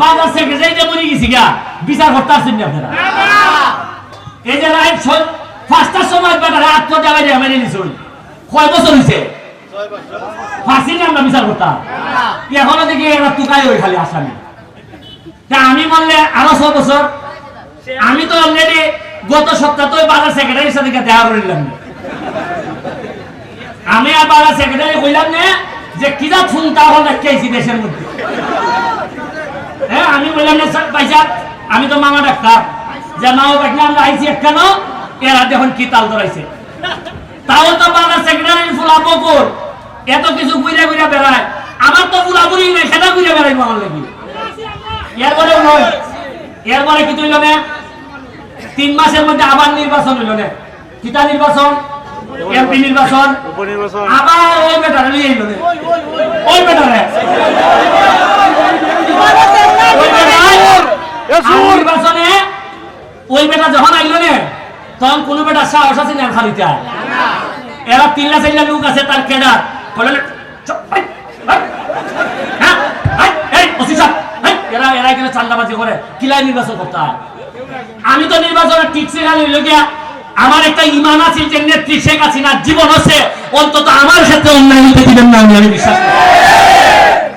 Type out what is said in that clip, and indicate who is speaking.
Speaker 1: বাজার সেক্রেটারি যে মরে গেছি গা। বিচার করতে আসছেন না আপনারা। এই যে রাইট পাঁচটার সময় বেটারা আত্মহত্যা বাইরে মেনে নিছে ওই। কয় বছর হয়েছে ফাঁসি নিয়ে আমরা বিচার করতাম। এখনও দেখি এরা তুকাই ওই খালি আসামি। তা আমি বললে আরও ছ বছর। আমি তো অলরেডি গত সপ্তাহ তো বাজার সেক্রেটারির সাথে দেখা করে নিলাম। আমি আর বাজার সেক্রেটারি কইলাম না যে কিরা ফোন তাহলে দেখেছি দেশের মধ্যে? আমি বললাম না স্যার পয়সা আমি তো মামা ডাক্তার। যে মাও দেখলে আমরা আইছি একখানো এরা দেখুন কি তাল ধরাইছে। তাও তো বাজার সেক্রেটারি ফুলা বকুর এত কিছু ঘুরে ঘুরে বেড়ায়। আমার তো ফুলা বুড়ি নেই সেটা ঘুরে বেড়াইবো আমার লাগি। এরপরে নয় এরপরে কি তুইল না? তিন মাসের মধ্যে আবার নির্বাচন হইল না। কিতা নির্বাচন? এমপি নির্বাচন।
Speaker 2: উপনির্বাচন।
Speaker 1: আবার ওই বেটারে লিয়ে এলো ওই বেটারে ওই বেটারে আর আছে আছে হ্যাঁ, কিলাই নির্বাচন আমি তো আমার একটা ইমান আছে নেত্রী শেখ হাসিনার জীবন হচ্ছে অন্তত আমার সাথে অন্যায় দিবেন না আমি বিশ্বাস।